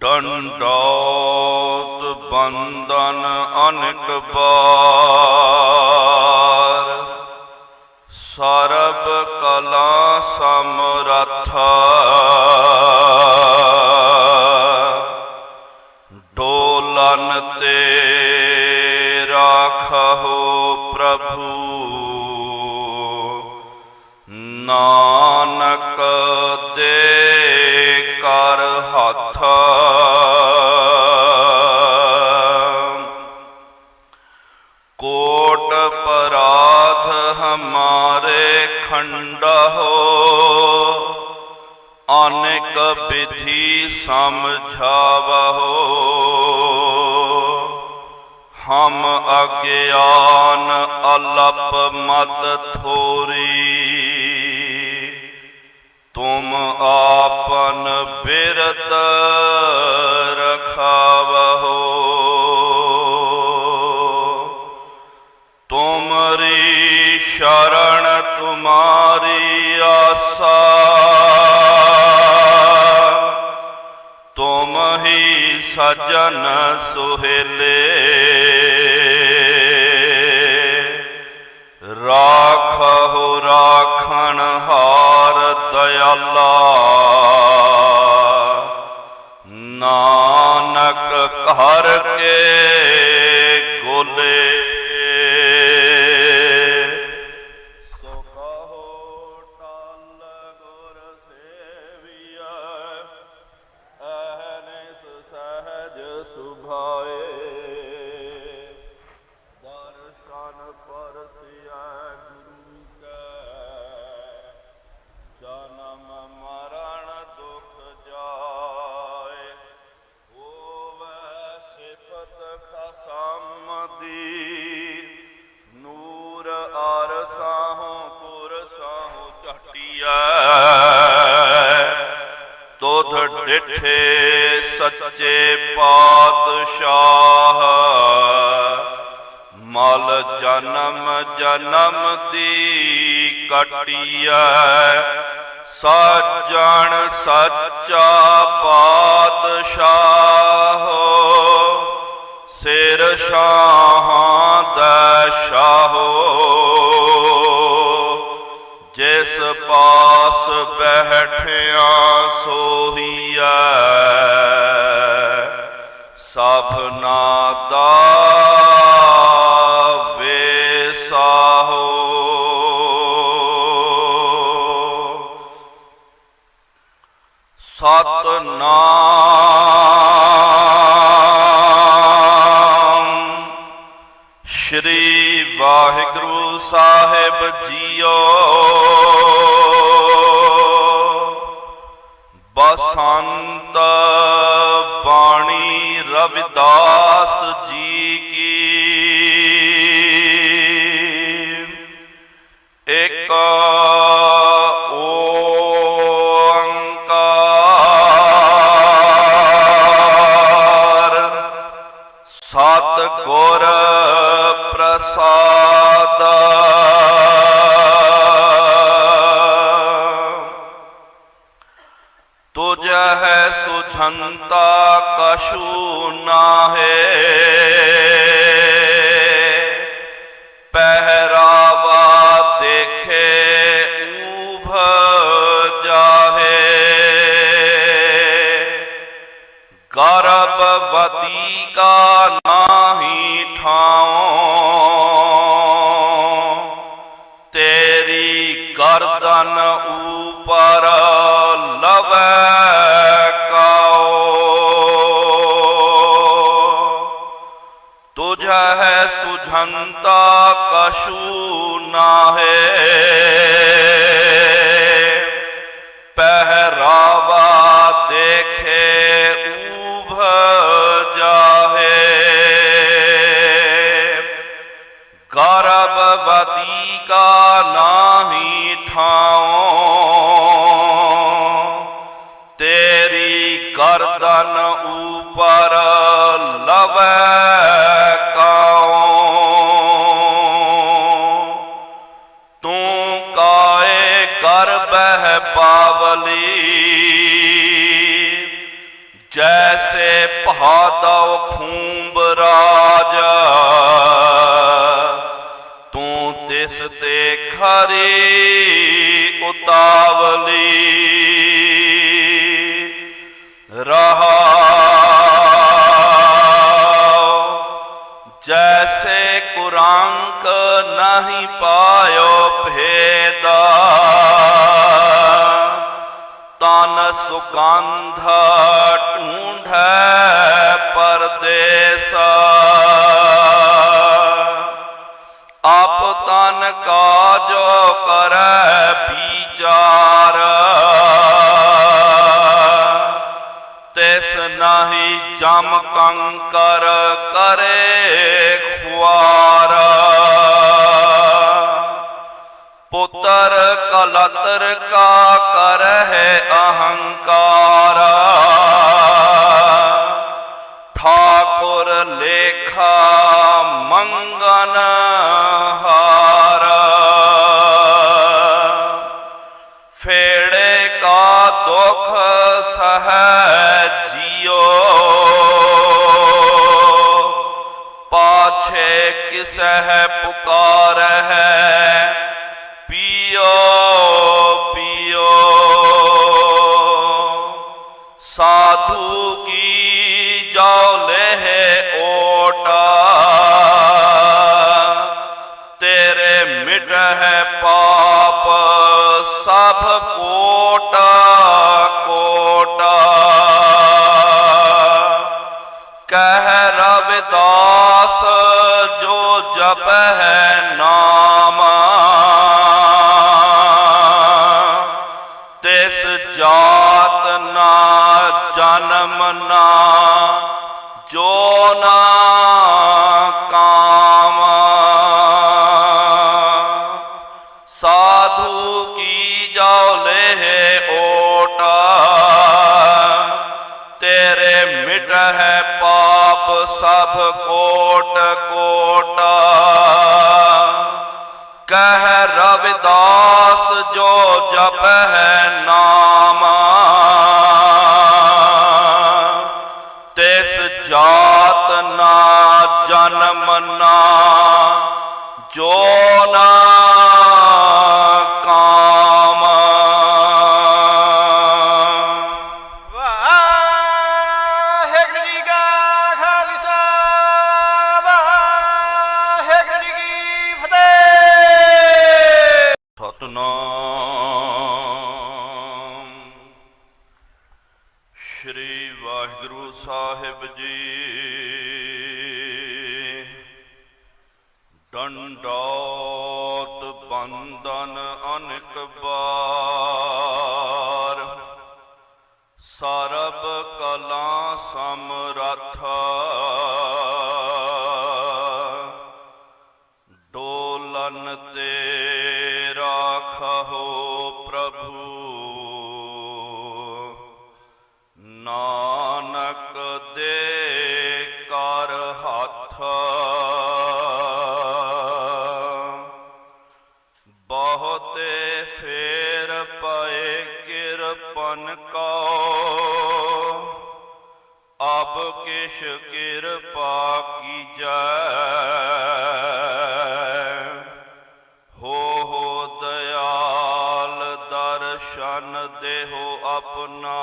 ਡੰਡੋਤ ਬੰਦਨ ਅਨਕ ਬਾਰ। ਸਰਬ ਕਲਾ ਸਮਰੱਥਾ। ਡੋਲਨ ਤੇ ਰਾਖਹੁ ਪ੍ਰਭੂ। ਨਾਨਕ ਦੇ ਕਰ ਹੱਥ। ਤੁਮਰੀ ਸ਼ਰਣ ਤੁਮਾਰੀ ਆਸਾ। ਤੁਮ ਹੀ ਸਜਨ ਸੁਹੇਲੇ। ਰਾਖਹੁ ਰਾਖਣ ਹਾਰ ਦਇਆਲਾ। ਨਾਨਕ ਘਰ ਮਿੱਠੇ ਡਿਠੇ ਸੱਚੇ ਪਾਤਸ਼ਾਹ। ਮਲ ਜਨਮ ਜਨਮ ਦੀ ਕਟਿਐ। ਸਾਜਣ ਸੱਚਾ ਪਾਤਸ਼ਾਹ। ਸਿਰ ਸ਼ਾਹਾਂ ਦਾ ਸ਼ਾਹੋ। ਜਿਸ ਪਾਸ ਬੈਠਿਆ ਸੋਹੀਐ। ਸਭਨਾ ਦਾ ਵੇ ਵੇਸਾਹੋ ਸਤਨਾਮ। ਸ਼੍ਰੀ ਵਾਹਿਗੁਰੂ ਸਾਹਿਬ ਜੀਓ। ਬਸੰਤ ਹੈ ਸੁਝੰਤਾ ਕਛੂ ਨਾਹੇ। ਪਹਿਰਾਵਾ ਦੇਖੇ ਊਭ ਜਾਹੇ। ਗਰਭਵਤੀ ਕਾ ਕਾਏ ਜੈਸੇ ਪਹਾਦਵ ਖੂੰਬ ਰਾਜ, ਤੂੰ ਤਿਸ ਤੇ ਖਰੀ ਉਤਾਵਲੀ। ਰਹਾ। ਜੈਸੇ ਕੁਰਾਂਕ ਨਹੀਂ ਪਾਇਓ ਭੇਦਾ। ਸੁਗੰਧ ਢੂੰਢੈ ਪਰਦੇਸ। ਆਪ ਤਨ ਕਾਜੋ ਕਰੈ ਵਿਚਾਰ ਤਿਸ ਨਾਹੀ ਜਮ ਕੰਕਰ ਕਰੇ ਖੁਆਰ। پتر کلتر کا کر ہے اہنکار ٹھاکر لیکھا منگن ہار فیڑے کا دکھ سہ جیو پاچھے کسہ پکار ہے ਸਾਧੂ ਕੀ ਜੋ ਲਹਿ ਓਟਾ? ਤੇਰੇ ਮਿਟ ਹੈ ਪਾਪ ਸਭ ਕੋਟਾ ਕੋਟਾ। ਕਹਿ ਰਵਿਦਾਸ, ਜੋ ਜਪ ਹੈ ਨਾਮ। ਤਿਸ ਜਾਤ ਨਾ ਜਨਮ ਨਾ ਜੋ ਨਾ ਕਾਮ। ਸਾਧੂ ਕੀ ਜਾਉ ਲਹਿ ਓਟਾ, ਤੇਰੇ ਮਿਟ ਹੈ ਪਾਪ ਸਭ ਕੋਟ ਕੋਟ। ਕਹਿ ਰਵਿਦਾਸ ਜੋ ਜਪ ਹੈ ਨਾਮ ਜਨਮ ਨਾ ਜੋ ਨਾ ਕਾਮ। ਵਾਹਿਗੁਰੂ ਜੀ ਕਾ ਖਾਲਸਾ ਵਾਹਿਗੁਰੂ ਜੀ ਕੀ ਫਤਿਹ। ਸਤਨਾਮ। ਸ਼੍ਰੀ ਵਾਹਿਗੁਰੂ ਸਾਹਿਬ ਜੀ। ਡੰਡੋਤ ਬੰਦਨ ਅਨਕ ਬਾਰ ਸਰਬ ਕਲਾ ਸਮਰੱਥ ਡੋਲਨ ਤੇ ਰਾਖੋ ਪ੍ਰਭੂ। ਕਿਛ ਕਿਰਪਾ ਕੀਜੈ। ਹੋ ਹੋ ਦਇਆਲ ਦਰਸ਼ਨ ਦੇਹੋ ਆਪਣਾ।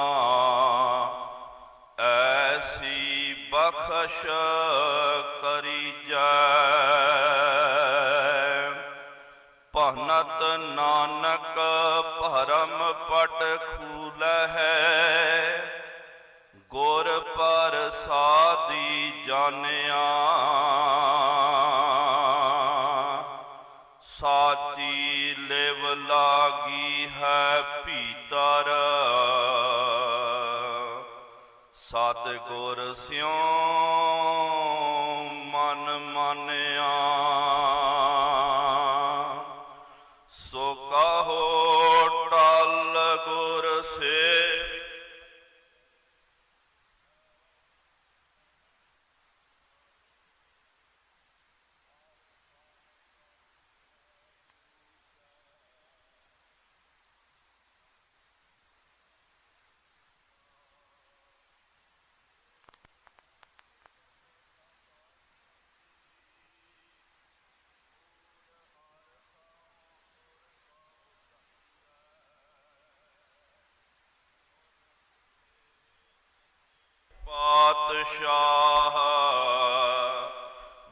ਐਸੀ ਬਖਸ਼ ਕਰੀਜੈ। ਭਨਤ ਨਾਨਕ ਭਰਮ ਪਟ ਖੂਲ ਹੈ ਜਾਣਿਆ। ਸਾਚੀ ਲਿਵ ਲਾਗੀ ਹੈ ਭੀਤਰ। ਸਤ ਗੁਰ ਸਿਉ ਪਾਤਸ਼ਾਹ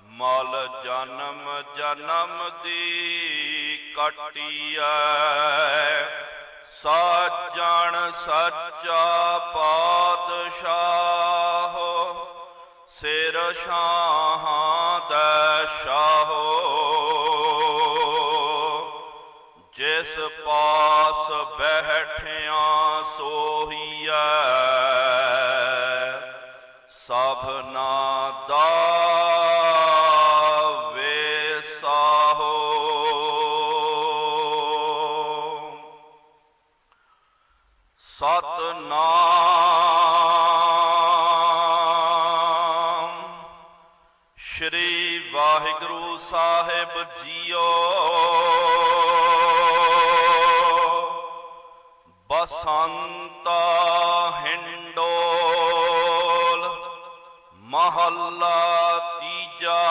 ਮਲ ਜਨਮ ਜਨਮ ਦੀ ਕਟਿਐ। ਸਾਜਣ ਸੱਚਾ ਪਾਤਸ਼ਾਹ। ਸਿਰ ਸ਼ਾਹਾਂ ਦਾ ਸ਼ਾਹੋ। ਜਿਸ ਪਾਸ ਬੈਠਿਆਂ ਸੋਹੀਐ। ਸਤਨਾਮ। ਸ਼੍ਰੀ ਵਾਹਿਗੁਰੂ ਸਾਹਿਬ ਜੀਓ। ਬਸੰਤ ਹਿੰਡੋਲ ਮਹੱਲਾ ਤੀਜਾ।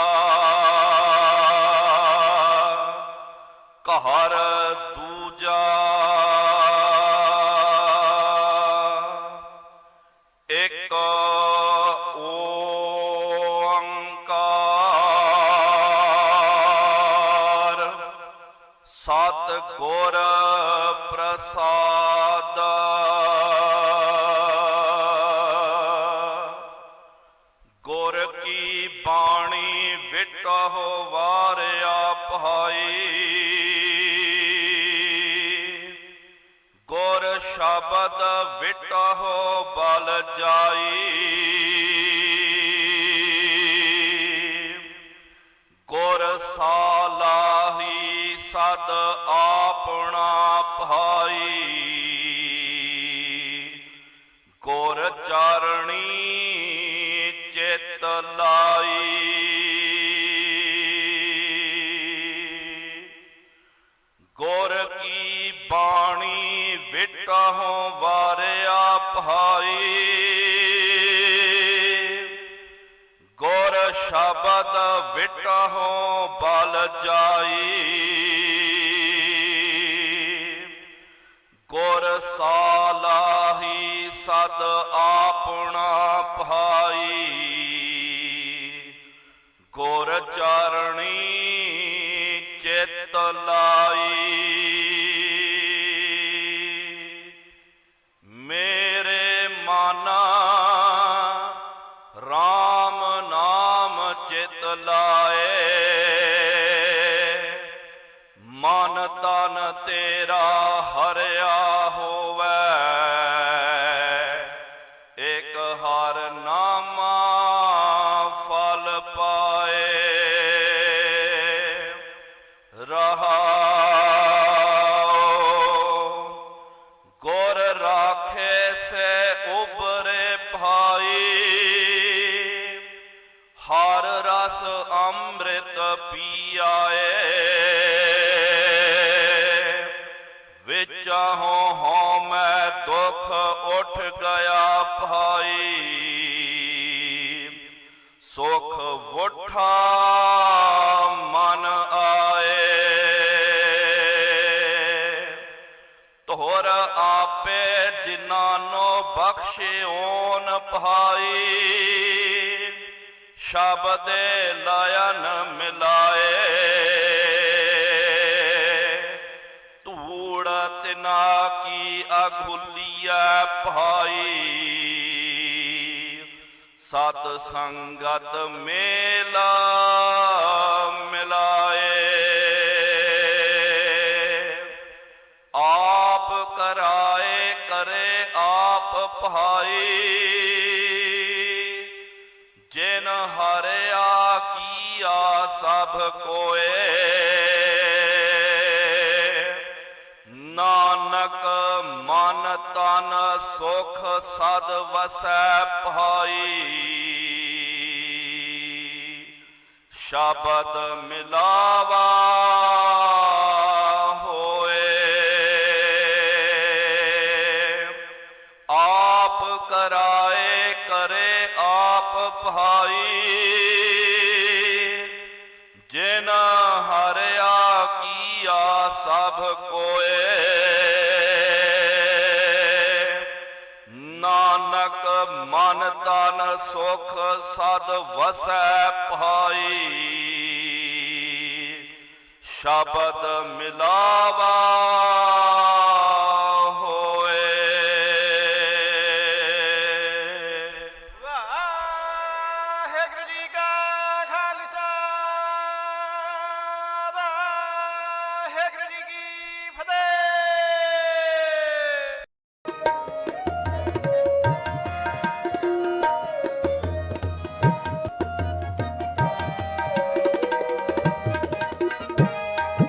ਘਰ ਦੂ ਸ਼ਬਦ ਵਿਟਹੁ ਬਲ ਜਾਈ। ਬਾਣੀ ਵਿਟਹੁ ਵਾਰਿਆ ਭਾਈ। ਗੁਰ ਸ਼ਬਦ ਵਿਟਹੁ ਬਲ ਜਾਈ। ਗੁਰ ਸਾਲਾਹੀ ਸਦ ਆਪਣਾ ਭਾਈ। ਗੁਰ ਚਾਰਣੀ ਚਿਤ ਲਾਈ। ਹੋਰ ਆਪੇ ਜਿਨਾਨੋ ਬਖਸ਼ਿਓਨ ਭਾਈ ਸ਼ਬਦੇ ਲਾਇਨ ਮਿਲਾਏ। ਧੂੜ ਤਿਨਾ ਕੀ ਅਘੁਲੀਐ ਭਾਈ ਸਤ ਸੰਗਤ ਮੇਲ ਆਪ ਭਾਈ ਜਿਨ ਹਰਿਆ ਕੀਆ ਸਭ ਕੋਏ। ਨਾਨਕ ਮਨ ਤਨ ਸੁਖ ਸਦ ਵਸੈ ਭਾਈ। ਸ਼ਬਦ ਮਿਲਾਵਾ ਆਪ ਭਾਈ ਜਿਨ ਹਰਿਆ ਕੀਆ ਸਭ ਕੋਏ। ਨਾਨਕ ਮਨ ਤਨ ਸੁਖ ਸਦ ਵਸੈ ਭਾਈ। ਸ਼ਬਦ ਮਿਲਾਵਾ।